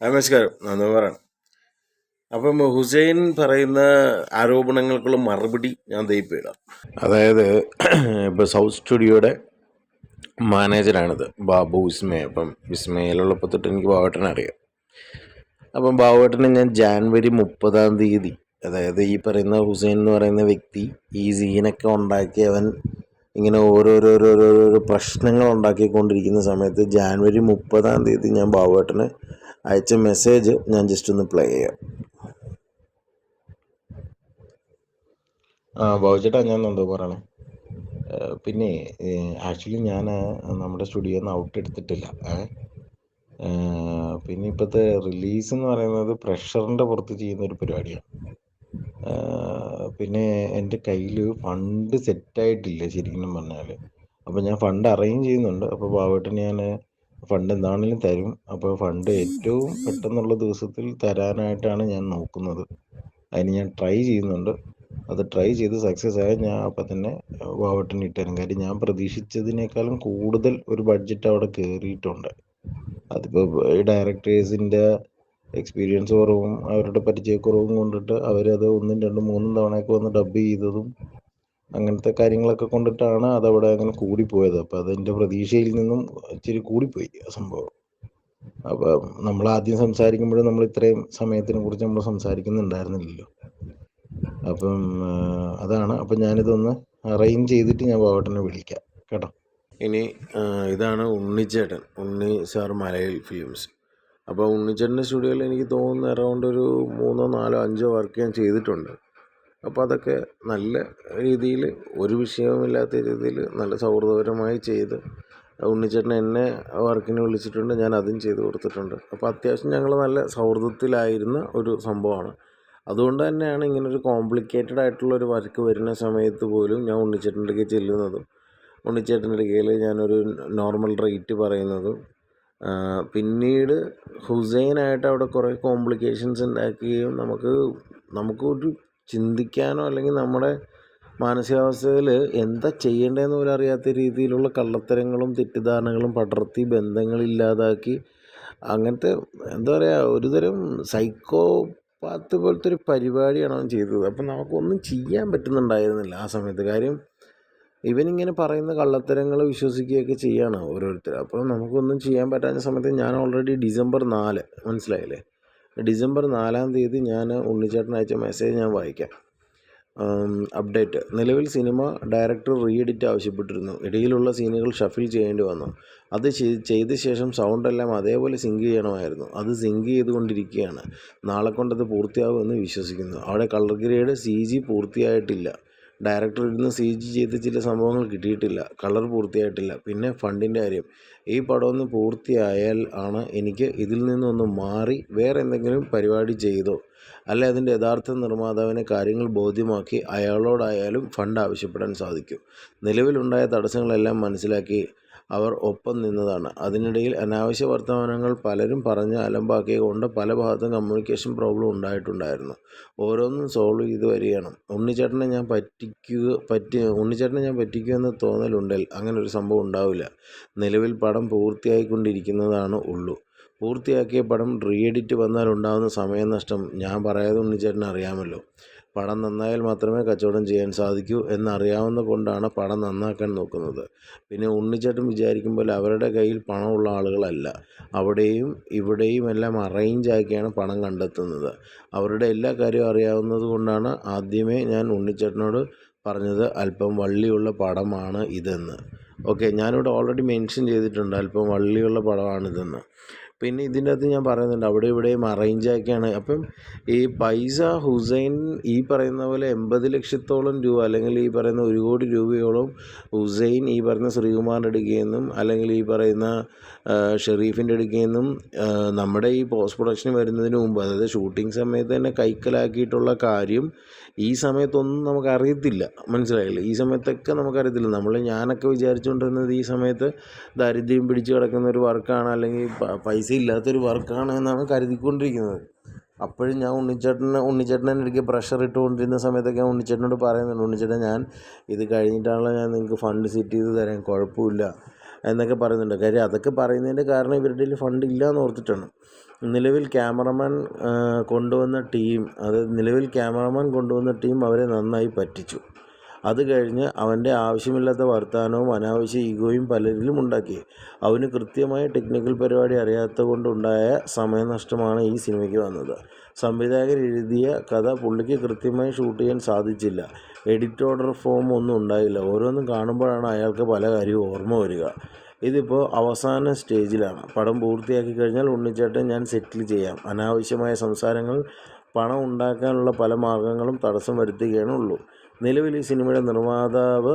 നമസ്കാരം. നന്ദി പറയണം അപ്പം ഹുസൈൻ പറയുന്ന ആരോപണങ്ങൾക്കുള്ള മറുപടി ഞാൻ ദയിപ്പിടാം അതായത് ഇപ്പോൾ സൗത്ത് സ്റ്റുഡിയോയുടെ മാനേജറാണിത് ബാബു വിസ്മയ അപ്പം വിസ്മയയിലുള്ളപ്പോൾ തൊട്ട് എനിക്ക് ബാബുവേട്ടനെ അറിയാം. അപ്പം ബാബുവേട്ടനെ ഞാൻ ജാൻവരി മുപ്പതാം തീയതി അതായത് ഈ പറയുന്ന ഹുസൈൻ എന്ന് പറയുന്ന വ്യക്തി ഈ സീനൊക്കെ ഉണ്ടാക്കി അവൻ ഇങ്ങനെ ഓരോരോരോരോരോ പ്രശ്നങ്ങൾ ഉണ്ടാക്കിക്കൊണ്ടിരിക്കുന്ന സമയത്ത് ജാൻവരി മുപ്പതാം തീയതി ഞാൻ ബാബുവേട്ടന് അയച്ച മെസ്സേജ് ഞാൻ ജസ്റ്റ് ഒന്ന് പ്ലേ ചെയ്യാം. ആ ബാബുചേട്ടാ ഞാൻ എന്തോ പറയണേ. പിന്നെ ആക്ച്വലി ഞാൻ നമ്മുടെ സ്റ്റുഡിയോ നിന്ന് ഔട്ട് എടുത്തിട്ടില്ല. പിന്നെ ഇപ്പോഴത്തെ റിലീസ് എന്ന് പറയുന്നത് പ്രഷറിന്റെ പുറത്ത് ചെയ്യുന്ന ഒരു പരിപാടിയാണ് പിന്നെ എന്റെ കയ്യിൽ ഫണ്ട് സെറ്റായിട്ടില്ല ശരിക്കും പറഞ്ഞാൽ അപ്പോൾ ഞാൻ ഫണ്ട് അറേഞ്ച് ചെയ്യുന്നുണ്ട്. അപ്പോൾ ബാബുവേട്ടന് ഞാൻ ഫണ്ട് എന്താണെങ്കിലും തരും. അപ്പോൾ ഫണ്ട് ഏറ്റവും പെട്ടെന്നുള്ള ദിവസത്തിൽ തരാനായിട്ടാണ് ഞാൻ നോക്കുന്നത്. അതിന് ഞാൻ ട്രൈ ചെയ്യുന്നുണ്ട്. അത് ട്രൈ ചെയ്ത് സക്സസ് ആയാൽ ഞാൻ അപ്പം തന്നെ വാവട്ടിന് ഇട്ടുതരും കാര്യം ഞാൻ പ്രതീക്ഷിച്ചതിനേക്കാളും കൂടുതൽ ഒരു ബഡ്ജറ്റ് അവിടെ കയറിയിട്ടുണ്ട് അതിപ്പോൾ ഡയറക്ടേഴ്സിന്റെ എക്സ്പീരിയൻസ് കുറവും അവരുടെ പരിചയക്കുറവും കൊണ്ടിട്ട് അവരത് ഒന്നും രണ്ടും മൂന്നും തവണയൊക്കെ വന്ന് ഡബ് ചെയ്തതും അങ്ങനത്തെ കാര്യങ്ങളൊക്കെ കൊണ്ടിട്ടാണ് അതവിടെ അങ്ങനെ കൂടിപ്പോയത്. അപ്പോൾ അതെന്റെ പ്രതീക്ഷയിൽ നിന്നും ഇച്ചിരി കൂടിപ്പോയി ആ സംഭവം. അപ്പം നമ്മൾ ആദ്യം സംസാരിക്കുമ്പോഴും നമ്മൾ ഇത്രയും സമയത്തിനെ കുറിച്ച് നമ്മൾ സംസാരിക്കുന്നുണ്ടായിരുന്നില്ലല്ലോ. അപ്പം അതാണ്. അപ്പം ഞാനിതൊന്ന് അറേഞ്ച് ചെയ്തിട്ട് ഞാൻ ബാബുവേട്ടനെ വിളിക്കാം. കേട്ടോ? ഇനി ഇതാണ് ഉണ്ണിച്ചേട്ടൻ. Unni sir Malayil films. അപ്പോൾ ഉണ്ണിച്ചേട്ടന്റെ സ്റ്റുഡിയോയിൽ എനിക്ക് തോന്നുന്നു അറൗണ്ട് ഒരു മൂന്നോ നാലോ അഞ്ചോ വർക്ക് ഞാൻ ചെയ്തിട്ടുണ്ട്. അപ്പോൾ അതൊക്കെ നല്ല രീതിയിൽ ഒരു വിഷയവുമില്ലാത്ത രീതിയിൽ നല്ല സൗഹൃദപരമായി ചെയ്ത് ഉണ്ണിച്ചേട്ടൻ എന്നെ വർക്കിന് വിളിച്ചിട്ടുണ്ട് ഞാൻ അതും ചെയ്തു കൊടുത്തിട്ടുണ്ട്. അപ്പോൾ അത്യാവശ്യം ഞങ്ങൾ നല്ല സൗഹൃദത്തിലായിരുന്ന ഒരു സംഭവമാണ്. അതുകൊണ്ട് തന്നെയാണ് ഇങ്ങനൊരു കോംപ്ലിക്കേറ്റഡ് ആയിട്ടുള്ള ഒരു വർക്ക് വരുന്ന സമയത്ത് പോലും ഞാൻ ഉണ്ണിച്ചേട്ടന്റെ അടുക്കൽ ചെല്ലുന്നതും ഉണ്ണിച്ചേട്ടന്റെ അടുക്കയിൽ ഞാനൊരു നോർമൽ റേറ്റ് പറയുന്നതും പിന്നീട് ഹുസൈനായിട്ട് അവിടെ കുറേ കോംപ്ലിക്കേഷൻസ് ഉണ്ടാക്കുകയും നമുക്ക് നമുക്കൊരു ചിന്തിക്കാനോ അല്ലെങ്കിൽ നമ്മുടെ മാനസികാവസ്ഥയിൽ എന്താ ചെയ്യേണ്ടതെന്ന് പോലും അറിയാത്ത രീതിയിലുള്ള കള്ളത്തരങ്ങളും തെറ്റിദ്ധാരണകളും പടർത്തി ബന്ധങ്ങളില്ലാതാക്കി അങ്ങനത്തെ എന്താ പറയുക ഒരുതരം സൈക്കോ പാത്ത് പോലത്തെ ഒരു പരിപാടിയാണ് അവൻ ചെയ്തത്. അപ്പം നമുക്കൊന്നും ചെയ്യാൻ പറ്റുന്നുണ്ടായിരുന്നില്ല ആ സമയത്ത്. കാര്യം ഇവനിങ്ങനെ പറയുന്ന കള്ളത്തരങ്ങൾ വിശ്വസിക്കുകയൊക്കെ ചെയ്യാണ് ഓരോരുത്തർ. അപ്പോൾ നമുക്കൊന്നും ചെയ്യാൻ പറ്റാത്ത സമയത്ത് ഞാൻ ഓൾറെഡി ഡിസംബർ നാല് മനസ്സിലായില്ലേ? ഡിസംബർ നാലാം തീയതി ഞാൻ ഉണ്ണിച്ചേട്ടൻ അയച്ച മെസ്സേജ് ഞാൻ വായിക്കാം. അപ്ഡേറ്റ് നിലവിൽ സിനിമ ഡയറക്ടർ റീ എഡിറ്റ് ആവശ്യപ്പെട്ടിരുന്നു. ഇടയിലുള്ള സീനുകൾ ഷഫിൽ ചെയ്യേണ്ടി വന്നു. അത് ചെയ്ത ശേഷം സൗണ്ട് എല്ലാം അതേപോലെ സിങ്ക് ചെയ്യണമായിരുന്നു. അത് സിങ്ക് ചെയ്തുകൊണ്ടിരിക്കുകയാണ്. നാളെ കൊണ്ടത് പൂർത്തിയാകുമെന്ന് വിശ്വസിക്കുന്നു. അവിടെ കളർ ഗ്രേഡ് സി ജി പൂർത്തിയായിട്ടില്ല. ഡയറക്ടർ ഇരുന്ന് സി ജി ചെയ്ത് ചില സംഭവങ്ങൾ കിട്ടിയിട്ടില്ല. കളർ പൂർത്തിയായിട്ടില്ല. പിന്നെ ഫണ്ടിന്റെ കാര്യം. ഈ പടം ഒന്ന് പൂർത്തിയായാൽ ആണ് എനിക്ക് ഇതിൽ നിന്നൊന്ന് മാറി വേറെ എന്തെങ്കിലും പരിപാടി ചെയ്തോ? അല്ലെ അതിന്റെ യഥാർത്ഥ നിർമ്മാതാവിനെ കാര്യങ്ങൾ ബോധ്യമാക്കി അയാളോടായാലും ഫണ്ട് ആവശ്യപ്പെടാൻ സാധിക്കും. നിലവിലുണ്ടായ തടസ്സങ്ങളെല്ലാം മനസ്സിലാക്കി അവർ ഒപ്പം നിന്നതാണ്. അതിനിടയിൽ അനാവശ്യ വർത്തമാനങ്ങൾ പലരും പറഞ്ഞ് അലമ്പാക്കിയ കൊണ്ട് പല ഭാഗത്തും കമ്മ്യൂണിക്കേഷൻ പ്രോബ്ലം ഉണ്ടായിട്ടുണ്ടായിരുന്നു. ഓരോന്നും സോൾവ് ചെയ്ത് വരികയാണ്. ഉണ്ണിച്ചേട്ടനെ ഞാൻ പറ്റിക്കുക പറ്റി ഉണ്ണിച്ചേട്ടനെ ഞാൻ പറ്റിക്കുമെന്ന് തോന്നലുണ്ടെങ്കിൽ അങ്ങനെ ഒരു സംഭവം ഉണ്ടാവില്ല. നിലവിൽ പടം പൂർത്തിയായിക്കൊണ്ടിരിക്കുന്നതാണ് ഉള്ളൂ. പൂർത്തിയാക്കിയ പടം റീഎഡിറ്റ് വന്നാൽ ഉണ്ടാകുന്ന സമയനഷ്ടം ഞാൻ പറയാതെ ഉണ്ണിച്ചേട്ടന് അറിയാമല്ലോ. പടം നന്നായാൽ മാത്രമേ കച്ചവടം ചെയ്യാൻ സാധിക്കൂ എന്നറിയാവുന്ന കൊണ്ടാണ് പണം നന്നാക്കാൻ നോക്കുന്നത്. പിന്നെ ഉണ്ണിച്ചേട്ടൻ വിചാരിക്കുമ്പോൾ അവരുടെ കയ്യിൽ പണമുള്ള ആളുകളല്ല. അവിടെയും ഇവിടെയും എല്ലാം അറേഞ്ച് ആക്കിയാണ് പണം കണ്ടെത്തുന്നത്. അവരുടെ എല്ലാ കാര്യവും അറിയാവുന്നത് കൊണ്ടാണ് ആദ്യമേ ഞാൻ ഉണ്ണിച്ചേട്ടനോട് പറഞ്ഞത് അല്പം വള്ളിയുള്ള പടമാണ് ഇതെന്ന്. ഓക്കെ ഞാനിവിടെ ഓൾറെഡി മെൻഷൻ ചെയ്തിട്ടുണ്ട് അല്പം വള്ളിയുള്ള പടമാണിതെന്ന്. പിന്നെ ഇതിന്റെ അകത്ത് ഞാൻ പറയുന്നുണ്ട് അവിടെ ഇവിടെയും അറേഞ്ച് ആക്കിയാണ്. അപ്പം ഈ പൈസ ഹുസൈൻ ഈ പറയുന്ന പോലെ എൺപത് ലക്ഷത്തോളം രൂപ അല്ലെങ്കിൽ ഈ പറയുന്ന ഒരു കോടി രൂപയോളം ഹുസൈൻ ഈ പറയുന്ന ശ്രീകുമാറിന്റെ അടുക്കൽ നിന്നും അല്ലെങ്കിൽ ഈ പറയുന്ന ഷെറീഫിന്റെ അടുക്കൽ നിന്നും നമ്മുടെ ഈ പോസ്റ്റ് പ്രൊഡക്ഷൻ വരുന്നതിന് മുമ്പ് അതായത് ഷൂട്ടിംഗ് സമയത്ത് തന്നെ കൈക്കലാക്കിയിട്ടുള്ള കാര്യം ഈ സമയത്തൊന്നും നമുക്കറിയത്തില്ല. മനസ്സിലായില്ല? ഈ സമയത്തൊക്കെ നമുക്കറിയത്തില്ല. നമ്മൾ ഞാനൊക്കെ വിചാരിച്ചുകൊണ്ടിരുന്നത് ഈ സമയത്ത് ദാരിദ്ര്യം പിടിച്ചു കിടക്കുന്ന ഒരു വർക്കാണ് അല്ലെങ്കിൽ പൈസ ഇല്ലാത്തൊരു വർക്കാണ് എന്നാണ് കരുതിക്കൊണ്ടിരിക്കുന്നത്. അപ്പോഴും ഞാൻ ഉണ്ണിച്ചേട്ടനെ ഉണ്ണിച്ചേട്ടനെ എനിക്ക് പ്രഷർ ഇട്ടുകൊണ്ടിരുന്ന സമയത്തൊക്കെ ഞാൻ ഉണ്ണിച്ചേട്ടനോട് പറയുന്നുണ്ട്. ഉണ്ണിച്ചേട്ടൻ ഞാൻ ഇത് കഴിഞ്ഞിട്ടാണല്ലോ ഞാൻ നിങ്ങൾക്ക് ഫണ്ട് സെറ്റ് ചെയ്ത് തരാം കുഴപ്പമില്ല. എന്നൊക്കെ പറയുന്നുണ്ട്. കാര്യം അതൊക്കെ പറയുന്നതിന്റെ കാരണം ഇവരുടെ കയ്യിൽ ഫണ്ട് ഇല്ല എന്ന് ഓർത്തിട്ടാണ്. നിലവിൽ ക്യാമറമാൻ കൊണ്ടുവന്ന ടീം അത് നിലവിൽ ക്യാമറമാൻ കൊണ്ടുവന്ന ടീം അവരെ നന്നായി പറ്റിച്ചു. അത് കഴിഞ്ഞ് അവന്റെ ആവശ്യമില്ലാത്ത വർത്തമാനവും അനാവശ്യ ഈഗോയും പലരിലും ഉണ്ടാക്കി. അവന് കൃത്യമായ ടെക്നിക്കൽ പരിപാടി അറിയാത്തത് കൊണ്ടുണ്ടായ സമയനഷ്ടമാണ് ഈ സിനിമയ്ക്ക് വന്നത്. സംവിധായകർ എഴുതിയ കഥ പുള്ളിക്ക് കൃത്യമായി ഷൂട്ട് ചെയ്യാൻ സാധിച്ചില്ല. എഡിറ്റ് ഓർഡർ ഫോം ഒന്നും ഉണ്ടായില്ല. ഓരോന്നും കാണുമ്പോഴാണ് അയാൾക്ക് പല കാര്യവും ഓർമ്മ വരിക. ഇതിപ്പോൾ അവസാന സ്റ്റേജിലാണ്. പടം പൂർത്തിയാക്കി കഴിഞ്ഞാൽ ഉണ്ണിച്ചേട്ടൻ ഞാൻ സെറ്റിൽ ചെയ്യാം. അനാവശ്യമായ സംസാരങ്ങൾ പണം ഉണ്ടാക്കാനുള്ള പല മാർഗങ്ങളും തടസ്സം വരുത്തുകയാണ് ഉള്ളൂ നിലവിൽ ഈ സിനിമയുടെ നിർമ്മാതാവ്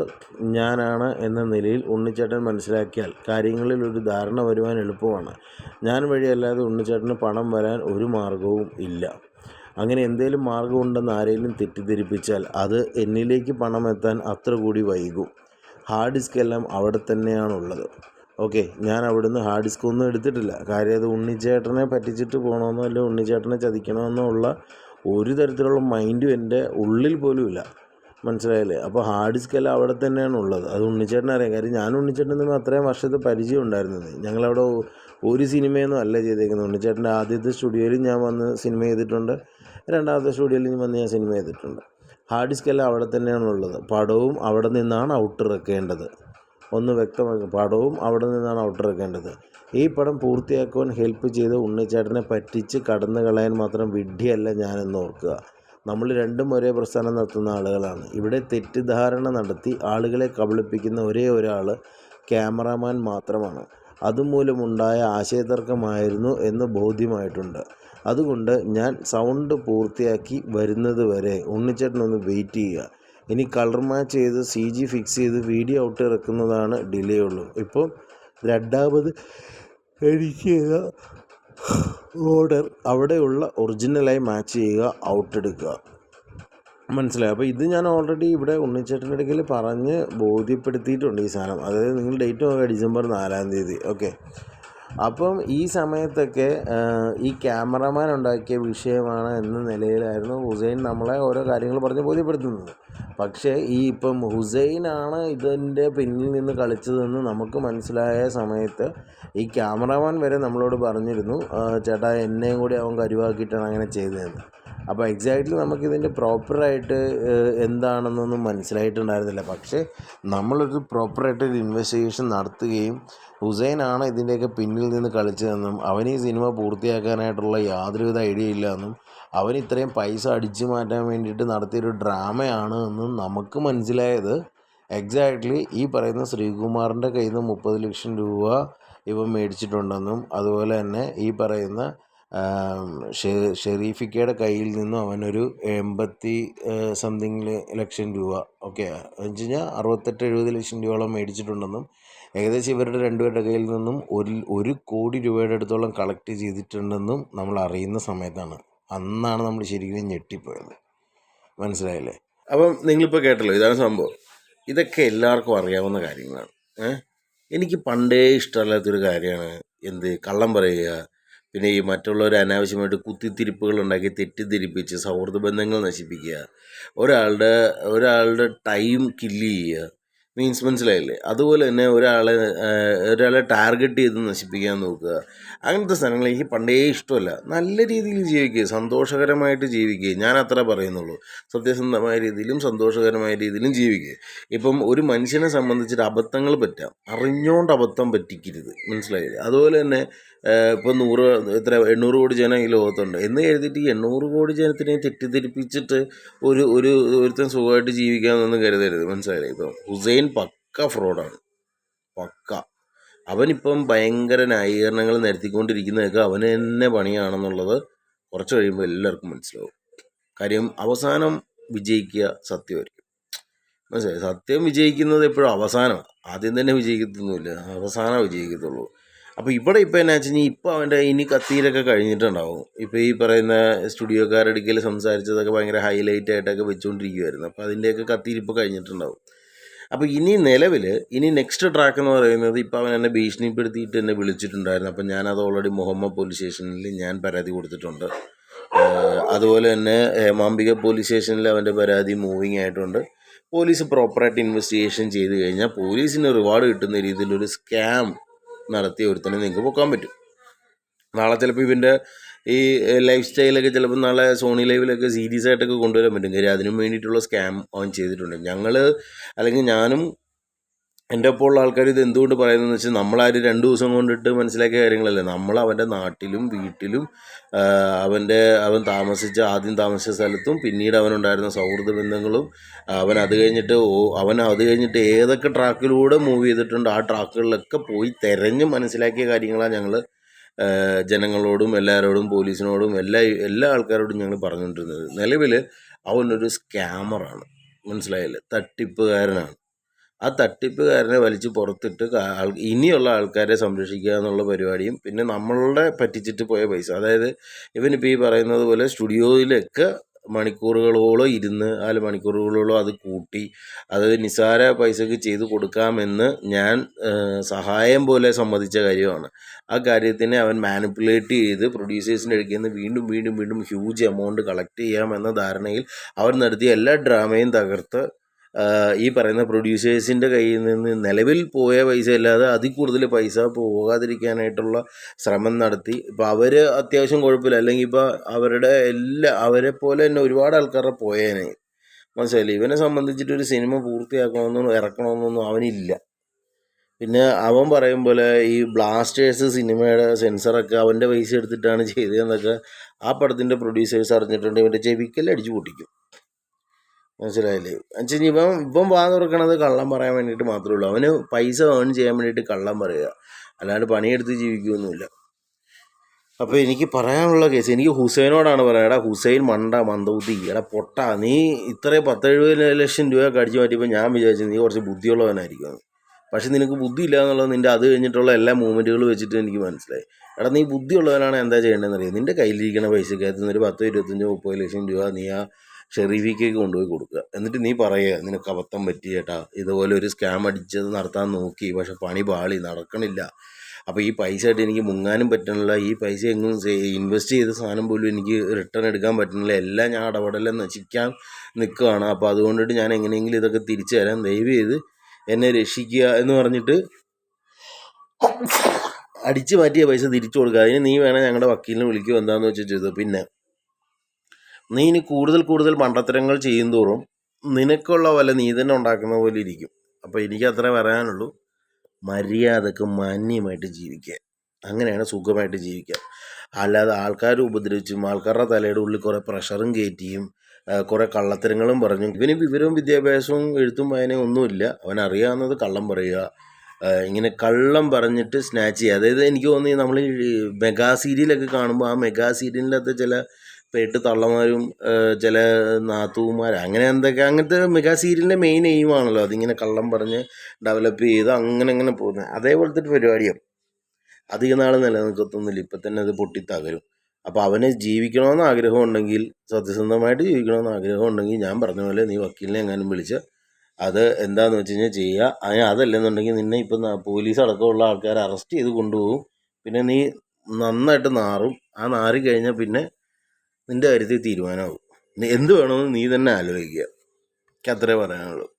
ഞാനാണ് എന്ന നിലയിൽ ഉണ്ണിച്ചേട്ടൻ മനസ്സിലാക്കിയാൽ കാര്യങ്ങളിൽ ഒരു ധാരണ വരുവാൻ എളുപ്പമാണ്. ഞാൻ വഴിയല്ലാതെ ഉണ്ണിച്ചേട്ടന് പണം വരാൻ ഒരു മാർഗവും ഇല്ല. അങ്ങനെ എന്തേലും മാർഗമുണ്ടെന്ന് ആരെങ്കിലും തെറ്റിദ്ധരിപ്പിച്ചാൽ അത് എന്നിലേക്ക് പണം എത്താൻ അത്ര കൂടി വൈകും. ഹാർഡ് ഡിസ്ക് എല്ലാം അവിടെ തന്നെയാണുള്ളത്. ഓക്കെ ഞാൻ അവിടുന്ന് ഹാർഡ് ഡിസ്ക് ഒന്നും എടുത്തിട്ടില്ല. കാര്യം അത് ഉണ്ണിച്ചേട്ടനെ പറ്റിച്ചിട്ട് പോകണമെന്നോ അല്ലെങ്കിൽ ഉണ്ണിച്ചേട്ടനെ ചതിക്കണമെന്നോ ഉള്ള ഒരു തരത്തിലുള്ള മൈൻഡും എന്റെ ഉള്ളിൽ പോലും ഇല്ല മനസ്സിലായില്ലേ? അപ്പോൾ ഹാർഡ് ഡിസ്ക് എല്ലാം അവിടെ തന്നെയാണ് ഉള്ളത്. അത് ഉണ്ണിച്ചേട്ടൻ അറിയാം. കാര്യം ഞാൻ ഉണ്ണിച്ചേട്ടൻ തമ്മിൽ അത്രയും വർഷത്തെ പരിചയം ഉണ്ടായിരുന്നത്. ഞങ്ങളവിടെ ഒരു സിനിമയൊന്നും അല്ല ചെയ്തേക്കുന്നത്. ഉണ്ണിച്ചേട്ടന്റെ ആദ്യത്തെ സ്റ്റുഡിയോയിൽ ഞാൻ വന്ന് സിനിമ ചെയ്തിട്ടുണ്ട്. രണ്ടാമത്തെ സ്റ്റുഡിയോയിൽ വന്ന് ഞാൻ സിനിമ ചെയ്തിട്ടുണ്ട്. ഹാർഡ് ഡിസ്ക് എല്ലാം അവിടെ തന്നെയാണ് ഉള്ളത്. പടവും അവിടെ നിന്നാണ് ഔട്ട് ഇറക്കേണ്ടത്. ഒന്ന് വ്യക്തമാക്കുക പടവും അവിടെ നിന്നാണ് ഔട്ട് ഇറക്കേണ്ടത്. ഈ പടം പൂർത്തിയാക്കുവാൻ ഹെൽപ്പ് ചെയ്ത് ഉണ്ണിച്ചേട്ടനെ പറ്റിച്ച് കടന്നു കളയാൻ മാത്രം വിഡ്ഢിയല്ല ഞാനെന്ന് ഓർക്കുക. നമ്മൾ രണ്ടും ഒരേ പ്രസ്ഥാനം നടത്തുന്ന ആളുകളാണ്. ഇവിടെ തെറ്റിദ്ധാരണ നടത്തി ആളുകളെ കബളിപ്പിക്കുന്ന ഒരേ ഒരാൾ ക്യാമറാമാൻ മാത്രമാണ്. അതുമൂലമുണ്ടായ ആശയതർക്കമായിരുന്നു എന്ന് ബോധ്യമായിട്ടുണ്ട്. അതുകൊണ്ട് ഞാൻ സൗണ്ട് പൂർത്തിയാക്കി വരുന്നത് വരെ ഉണ്ണിച്ചേട്ടനൊന്ന് വെയിറ്റ് ചെയ്യുക. ഇനി കളർ മാച്ച് ചെയ്ത് സി ജി ഫിക്സ് ചെയ്ത് വീഡിയോ ഔട്ട് ഇറക്കുന്നതാണ് ഡിലേ ഉള്ളൂ. ഇപ്പോൾ രണ്ടാമത് ചെയ്ത ഓർഡർ അവിടെയുള്ള ഒറിജിനലായി മാച്ച് ചെയ്യുക ഔട്ട് എടുക്കുക. മനസ്സിലായി? അപ്പോൾ ഇത് ഞാൻ ഓൾറെഡി ഇവിടെ ഉണ്ണിച്ചേട്ടന്റെ ഇടയ്ക്കിൽ പറഞ്ഞ് ബോധ്യപ്പെടുത്തിയിട്ടുണ്ട് ഈ സാധനം. അതായത് നിങ്ങൾ ഡേറ്റ് നോക്കുക ഡിസംബർ നാലാം തീയതി. ഓക്കെ അപ്പം ഈ സമയത്തൊക്കെ ഈ ക്യാമറമാൻ ഉണ്ടാക്കിയ വിഷയമാണ് എന്ന നിലയിലായിരുന്നു ഹുസൈൻ നമ്മളെ ഓരോ കാര്യങ്ങൾ പറഞ്ഞ് ബോധ്യപ്പെടുത്തുന്നത്. പക്ഷേ ഈ ഇപ്പം ഹുസൈനാണ് ഇതിന്റെ പിന്നിൽ നിന്ന് കളിച്ചതെന്ന് നമുക്ക് മനസ്സിലായ സമയത്ത് ഈ ക്യാമറമാൻ വരെ നമ്മളോട് പറഞ്ഞിരുന്നു ചേട്ടാ എന്നെയും കൂടി അവൻ കരുവാക്കിയിട്ടാണ് അങ്ങനെ ചെയ്തതെന്ന്. അപ്പോൾ എക്സാക്ട്ലി നമുക്കിതിന്റെ പ്രോപ്പറായിട്ട് എന്താണെന്നൊന്നും മനസ്സിലായിട്ടുണ്ടായിരുന്നില്ല. പക്ഷേ നമ്മളൊരു പ്രോപ്പറായിട്ട് ഒരു ഇൻവെസ്റ്റിഗേഷൻ നടത്തുകയും ഹുസൈനാണ് ഇതിന്റെയൊക്കെ പിന്നിൽ നിന്ന് കളിച്ചതെന്നും അവന് ഈ സിനിമ പൂർത്തിയാക്കാനായിട്ടുള്ള യാതൊരുവിധ ഐഡിയ ഇല്ല എന്നും അവൻ ഇത്രയും പൈസ അടിച്ചു മാറ്റാൻ വേണ്ടിയിട്ട് നടത്തിയൊരു ഡ്രാമയാണ് എന്നും നമുക്ക് മനസ്സിലായത്. എക്സാക്ട്ലി ഈ പറയുന്ന ശ്രീകുമാറിന്റെ കയ്യിൽ നിന്ന് മുപ്പത് ലക്ഷം രൂപ ഇവ മേടിച്ചിട്ടുണ്ടെന്നും അതുപോലെ തന്നെ ഈ പറയുന്ന ഷെരീഫിക്കയുടെ കയ്യിൽ നിന്നും അവനൊരു എൺപത്തി സംതിങ് ലക്ഷം രൂപ. ഓക്കെ. എന്ന് വെച്ച് കഴിഞ്ഞാൽ അറുപത്തെട്ട് എഴുപത് ലക്ഷം രൂപയോളം മേടിച്ചിട്ടുണ്ടെന്നും ഏകദേശം ഇവരുടെ രണ്ടുപേരുടെ കയ്യിൽ നിന്നും ഒരു ഒരു കോടി രൂപയുടെ അടുത്തോളം കളക്ട് ചെയ്തിട്ടുണ്ടെന്നും നമ്മൾ അറിയുന്ന സമയത്താണ്. അന്നാണ് നമ്മൾ ശരിക്കും ഞെട്ടിപ്പോയത്. മനസ്സിലായില്ലേ? അപ്പം നിങ്ങളിപ്പോൾ കേട്ടല്ലോ ഇതാണ് സംഭവം. ഇതൊക്കെ എല്ലാവർക്കും അറിയാവുന്ന കാര്യങ്ങളാണ്. എനിക്ക് പണ്ടേ ഇഷ്ടമല്ലാത്തൊരു കാര്യമാണ് എന്ത്? കള്ളം പറയുക പിന്നെ ഈ മറ്റുള്ളവർ അനാവശ്യമായിട്ട് കുത്തിത്തിരിപ്പുകൾ ഉണ്ടാക്കി തെറ്റിദ്ധരിപ്പിച്ച് സൗഹൃദ ബന്ധങ്ങൾ നശിപ്പിക്കുക. ഒരാളുടെ ഒരാളുടെ ടൈം കില്ല് ചെയ്യുക. മീൻസ് മനസ്സിലായില്ലേ? അതുപോലെ തന്നെ ഒരാളെ ഒരാളെ ടാർഗറ്റ് ചെയ്ത് നശിപ്പിക്കാൻ നോക്കുക. അങ്ങനത്തെ സ്ഥലങ്ങൾ എനിക്ക് പണ്ടേ ഇഷ്ടമല്ല. നല്ല രീതിയിൽ ജീവിക്കുക സന്തോഷകരമായിട്ട് ജീവിക്കുക. ഞാൻ അത്ര പറയുന്നുള്ളൂ. സത്യസന്ധമായ രീതിയിലും സന്തോഷകരമായ രീതിയിലും ജീവിക്കുക. ഇപ്പം ഒരു മനുഷ്യനെ സംബന്ധിച്ചിട്ട് അബദ്ധങ്ങൾ പറ്റാം. അറിഞ്ഞുകൊണ്ട് അബദ്ധം പറ്റിക്കരുത്. മനസ്സിലായില്ലേ? അതുപോലെ തന്നെ ഇപ്പം നൂറ് എത്ര എണ്ണൂറ് കോടി ജനം ഈ ലോകത്തുണ്ട്. എന്ന് എഴുതിയിട്ട് ഈ എണ്ണൂറ് കോടി ജനത്തിനെ തെറ്റിദ്ധരിപ്പിച്ചിട്ട് ഒരു ഒരു ഒരുത്തൻ സുഖമായിട്ട് ജീവിക്കാമെന്നൊന്നും കരുതരുത്. മനസ്സിലായില്ലേ? ഇപ്പം ഹുസൈൻ പക്ക ഫ്രോഡാണ്. പക്ക. അവനിപ്പം ഭയങ്കര ന്യായീകരണങ്ങൾ നിരത്തിക്കൊണ്ടിരിക്കുന്നതൊക്കെ അവന് തന്നെ പണിയാണെന്നുള്ളത് കുറച്ച് കഴിയുമ്പോൾ എല്ലാവർക്കും മനസ്സിലാവും. കാര്യം അവസാനം വിജയിക്കുക സത്യമായിരിക്കും മനസ്സിലായി? സത്യം വിജയിക്കുന്നത് എപ്പോഴും അവസാനം ആദ്യം തന്നെ വിജയിക്കത്തൊന്നുമില്ല. അവസാനം വിജയിക്കത്തുള്ളൂ. അപ്പോൾ ഇവിടെ ഇപ്പോൾ എന്നാ വെച്ച് കഴിഞ്ഞാൽ ഇപ്പോൾ അവന്റെ ഇനി കത്തിയിലൊക്കെ കഴിഞ്ഞിട്ടുണ്ടാവും. ഇപ്പോൾ ഈ പറയുന്ന സ്റ്റുഡിയോക്കാരടുക്കൽ സംസാരിച്ചതൊക്കെ ഭയങ്കര ഹൈലൈറ്റ് ആയിട്ടൊക്കെ വെച്ചുകൊണ്ടിരിക്കുമായിരുന്നു അപ്പോൾ അതിന്റെയൊക്കെ കത്തിയിൽ ഇപ്പോൾ കഴിഞ്ഞിട്ടുണ്ടാവും. അപ്പോൾ ഇനി നിലവിൽ ഇനി നെക്സ്റ്റ് ട്രാക്ക് എന്ന് പറയുന്നത് ഇപ്പോൾ അവൻ എന്നെ ഭീഷണിപ്പെടുത്തിയിട്ട് എന്നെ വിളിച്ചിട്ടുണ്ടായിരുന്നു. അപ്പോൾ ഞാനത് ഓൾറെഡി മുഹമ്മദ് പോലീസ് സ്റ്റേഷനിൽ ഞാൻ പരാതി കൊടുത്തിട്ടുണ്ട്. അതുപോലെ തന്നെ ഹേമാംബിക പോലീസ് സ്റ്റേഷനിൽ അവന്റെ പരാതി മൂവിങ് ആയിട്ടുണ്ട്. പോലീസ് പ്രോപ്പറായിട്ട് ഇൻവെസ്റ്റിഗേഷൻ ചെയ്ത് കഴിഞ്ഞാൽ പോലീസിന് റിവാർഡ് കിട്ടുന്ന രീതിയിലൊരു സ്കാം നടത്തിയ ഒരുത്തനെ നിങ്ങൾക്ക് പൊക്കാൻ പറ്റും. നാളെ ചിലപ്പോൾ ഇവന്റെ ഈ ലൈഫ് സ്റ്റൈലൊക്കെ ചിലപ്പോൾ നാളെ സോണി ലൈവിലൊക്കെ സീരീസ് ആയിട്ടൊക്കെ കൊണ്ടുവരാൻ പറ്റും. കാര്യം അതിനും വേണ്ടിയിട്ടുള്ള സ്കാം ഓൺ ചെയ്തിട്ടുണ്ട്. ഞങ്ങൾ അല്ലെങ്കിൽ ഞാനും എന്റെ ഒപ്പം ഉള്ള ആൾക്കാർ ഇത് എന്തുകൊണ്ട് പറയുന്നതെന്ന് വെച്ചാൽ നമ്മളാരും രണ്ട് ദിവസം കൊണ്ടിട്ട് മനസ്സിലാക്കിയ കാര്യങ്ങളല്ല. നമ്മൾ അവന്റെ നാട്ടിലും വീട്ടിലും അവന്റെ അവൻ താമസിച്ച ആദ്യം താമസിച്ച സ്ഥലത്തും പിന്നീട് അവനുണ്ടായിരുന്ന സൗഹൃദ ബന്ധങ്ങളും അവൻ അത് കഴിഞ്ഞിട്ട് അവൻ അത് കഴിഞ്ഞിട്ട് ഏതൊക്കെ ട്രാക്കിലൂടെ മൂവ് ചെയ്തിട്ടുണ്ട് ആ ട്രാക്കുകളിലൊക്കെ പോയി തിരഞ്ഞ് മനസ്സിലാക്കിയ കാര്യങ്ങളാണ് ഞങ്ങൾ ജനങ്ങളോടും എല്ലാവരോടും പോലീസിനോടും എല്ലാ എല്ലാ ആൾക്കാരോടും ഞങ്ങൾ പറഞ്ഞുകൊണ്ടിരുന്നത്. നിലവിൽ അവനൊരു സ്കാമറാണ്. മനസ്സിലായില്ലേ? തട്ടിപ്പുകാരനാണ്. ആ തട്ടിപ്പുകാരനെ വലിച്ച് പുറത്തിട്ട് ഇനിയുള്ള ആൾക്കാരെ സംരക്ഷിക്കുക എന്നുള്ള പരിപാടിയും പിന്നെ നമ്മളുടെ പറ്റിച്ചിട്ട് പോയ പൈസ. അതായത് ഇവനിപ്പോൾ ഈ പറയുന്നത് പോലെ സ്റ്റുഡിയോയിലൊക്കെ മണിക്കൂറുകളോളം ഇരുന്ന് അല്ല മണിക്കൂറുകളോളം അത് കൂട്ടി അത് നിസ്സാര പൈസക്ക് ചെയ്ത് കൊടുക്കാമെന്ന് ഞാൻ സഹായം പോലെ സമ്മതിച്ച കാര്യമാണ്. ആ കാര്യത്തിനെ അവൻ മാനിപ്പുലേറ്റ് ചെയ്ത് പ്രൊഡ്യൂസേഴ്സിന്റെ അടുക്കിൽ നിന്ന് വീണ്ടും വീണ്ടും വീണ്ടും ഹ്യൂജ് എമൗണ്ട് കളക്ട് ചെയ്യാമെന്ന ധാരണയിൽ അവർ നടത്തിയ എല്ലാ ഡ്രാമയും തകർത്ത് ഈ പറയുന്ന പ്രൊഡ്യൂസേഴ്സിന്റെ കയ്യിൽ നിന്ന് നിലവിൽ പോയ പൈസ അല്ലാതെ അതിൽ കൂടുതൽ പൈസ പോകാതിരിക്കാനായിട്ടുള്ള ശ്രമം നടത്തി. ഇപ്പോൾ അവർ അത്യാവശ്യം കുഴപ്പമില്ല. അല്ലെങ്കിൽ ഇപ്പോൾ അവരുടെ എല്ലാ അവരെ പോലെ തന്നെ ഒരുപാട് ആൾക്കാരുടെ പോയേനെ. മനസ്സിലായില്ലേ? ഇവനെ സംബന്ധിച്ചിട്ട് ഒരു സിനിമ പൂർത്തിയാക്കണമെന്നോ ഇറക്കണമെന്നൊന്നും അവനില്ല. പിന്നെ അവൻ പറയും പോലെ ഈ ബ്ലാസ്റ്റേഴ്സ് സിനിമയുടെ സെൻസറൊക്കെ അവന്റെ പൈസ എടുത്തിട്ടാണ് ചെയ്തതെന്നൊക്കെ ആ പടത്തിന്റെ പ്രൊഡ്യൂസേഴ്സ് അറിഞ്ഞിട്ടുണ്ട്. ഇവന്റെ ചെവിക്കൽ അടിച്ചു പൊട്ടിക്കും. മനസ്സിലായില്ലേ? എന്നുവെച്ചാൽ ഇവൻ ഇപ്പം വാ തുറക്കണത് കള്ളം പറയാൻ വേണ്ടിയിട്ട് മാത്രമേ ഉള്ളൂ. അവന് പൈസ ഏൺ ചെയ്യാൻ വേണ്ടിയിട്ട് കള്ളം പറയുക. അല്ലാണ്ട് പണിയെടുത്ത് ജീവിക്കുകയൊന്നുമില്ല. അപ്പോൾ എനിക്ക് പറയാനുള്ള കേസ് എനിക്ക് ഹുസൈനോടാണ് പറയുക എടാ ഹുസൈൻ മണ്ട മന്ദബുദ്ധി. എടാ പൊട്ട. നീ ഇത്രയും പത്തെഴുപത് ലക്ഷം രൂപ അടിച്ചു മാറ്റിയപ്പോൾ ഞാൻ വിചാരിച്ചു നീ കുറച്ച് ബുദ്ധിയുള്ളവനായിരിക്കും പക്ഷെ നിനക്ക് ബുദ്ധി ഇല്ല എന്നുള്ളത് നിന്റെ അത് കഴിഞ്ഞിട്ടുള്ള എല്ലാ മൂവ്മെന്റുകളും വെച്ചിട്ട് എനിക്ക് മനസ്സിലായി. എടാ നീ ബുദ്ധിയുള്ളവനാണ് എന്താ ചെയ്യേണ്ടതെന്ന് അറിയാം നിന്റെ കയ്യിലിരിക്കുന്ന പൈസക്കകത്ത് നിന്ന് ഒരു പത്തോ ഇരുപത്തഞ്ചോ മുപ്പത് ലക്ഷം രൂപ നീ ആ ഷെറീഫിക്കേക്ക് കൊണ്ടുപോയി കൊടുക്കുക. എന്നിട്ട് നീ പറയുക നിനക്ക് അബദ്ധം പറ്റി ചേട്ടാ. ഇതുപോലെ ഒരു സ്കാം അടിച്ചത് നടത്താൻ നോക്കി. പക്ഷെ പണി പാളി നടക്കണില്ല. അപ്പോൾ ഈ പൈസ ആയിട്ട് എനിക്ക് മുങ്ങാനും പറ്റണില്ല. ഈ പൈസ എങ്ങും ഇൻവെസ്റ്റ് ചെയ്ത സാധനം പോലും എനിക്ക് റിട്ടേൺ എടുക്കാൻ പറ്റണില്ല. എല്ലാം ഞാൻ ഇടപെടലും നശിക്കാൻ നിൽക്കുകയാണ്. അപ്പോൾ അതുകൊണ്ടിട്ട് ഞാൻ എങ്ങനെയെങ്കിലും ഇതൊക്കെ തിരിച്ചു തരാൻ ദയവ് ചെയ്ത് എന്നെ രക്ഷിക്കുക എന്ന് പറഞ്ഞിട്ട് അടിച്ചു മാറ്റിയ പൈസ തിരിച്ചു കൊടുക്കുക. അതിന് നീ വേണേൽ ഞങ്ങളുടെ വക്കീലിനെ വിളിക്കുക എന്താണെന്ന് വെച്ചാൽ ചെയ്തു പിന്നെ നീ ഇനി കൂടുതൽ കൂടുതൽ മണ്ടത്തരങ്ങൾ ചെയ്യും തോറും നിനക്കുള്ള വല നീ തന്നെ ഉണ്ടാക്കുന്ന പോലെ ഇരിക്കും. അപ്പോൾ എനിക്ക് അത്രേ പറയാനുള്ളൂ. മര്യാദയ്ക്ക് മാന്യമായിട്ട് ജീവിക്കുക. അങ്ങനെയാണ് സുഖമായിട്ട് ജീവിക്കുക. അല്ലാതെ ആൾക്കാർ ഉപദ്രവിച്ചും ആൾക്കാരുടെ തലയുടെ ഉള്ളിൽ കുറേ പ്രഷറും കയറ്റിയും കുറേ കള്ളത്തരങ്ങളും പറഞ്ഞു. ഇവന് വിവരവും വിദ്യാഭ്യാസവും എഴുത്തും വായനയും ഒന്നുമില്ല. അവൻ അറിയാവുന്നത് കള്ളം പറയുക. ഇങ്ങനെ കള്ളം പറഞ്ഞിട്ട് സ്നാച്ച് ചെയ്യുക. അതായത് എനിക്ക് തോന്നി നമ്മൾ മെഗാ സീരിയലൊക്കെ കാണുമ്പോൾ ആ മെഗാ സീരിയലിനകത്ത് ചില പേട്ട് തള്ളമാരും ചില നാത്തൂമാർ അങ്ങനെ എന്തൊക്കെ അങ്ങനത്തെ മെഗാ സീരിയലിന്റെ മെയിൻ എയിമാണല്ലോ അതിങ്ങനെ കള്ളം പറഞ്ഞ് ഡെവലപ്പ് ചെയ്ത് അങ്ങനെ അങ്ങനെ പോകുന്നത്. അതേപോലത്തെ ഒരു പരിപാടിയാണ് അധിക നാൾ നിലനിൽക്കത്തൊന്നുമില്ല. ഇപ്പം തന്നെ അത് പൊട്ടിത്തകരും. അപ്പോൾ അവന് ജീവിക്കണമെന്ന് ആഗ്രഹം ഉണ്ടെങ്കിൽ സത്യസന്ധമായിട്ട് ജീവിക്കണമെന്ന് ആഗ്രഹം ഉണ്ടെങ്കിൽ ഞാൻ പറഞ്ഞ പോലെ നീ വക്കീലിനെ എങ്ങാനും വിളിച്ച് അത് എന്താണെന്ന് വെച്ച് കഴിഞ്ഞാൽ ചെയ്യുക അതിന് അതല്ലെന്നുണ്ടെങ്കിൽ നിന്നെ ഇപ്പം പോലീസ് അടക്കമുള്ള ആൾക്കാർ അറസ്റ്റ് ചെയ്ത് കൊണ്ടുപോകും. പിന്നെ നീ നന്നായിട്ട് നാറും. ആ നാറി കഴിഞ്ഞാൽ പിന്നെ നിന്റെ കാര്യത്തിൽ തീരുമാനമാകും എന്ത് വേണമെന്ന് നീ തന്നെ ആലോചിക്കുക. എനിക്ക് അത്രേ പറയാനുള്ളൂ.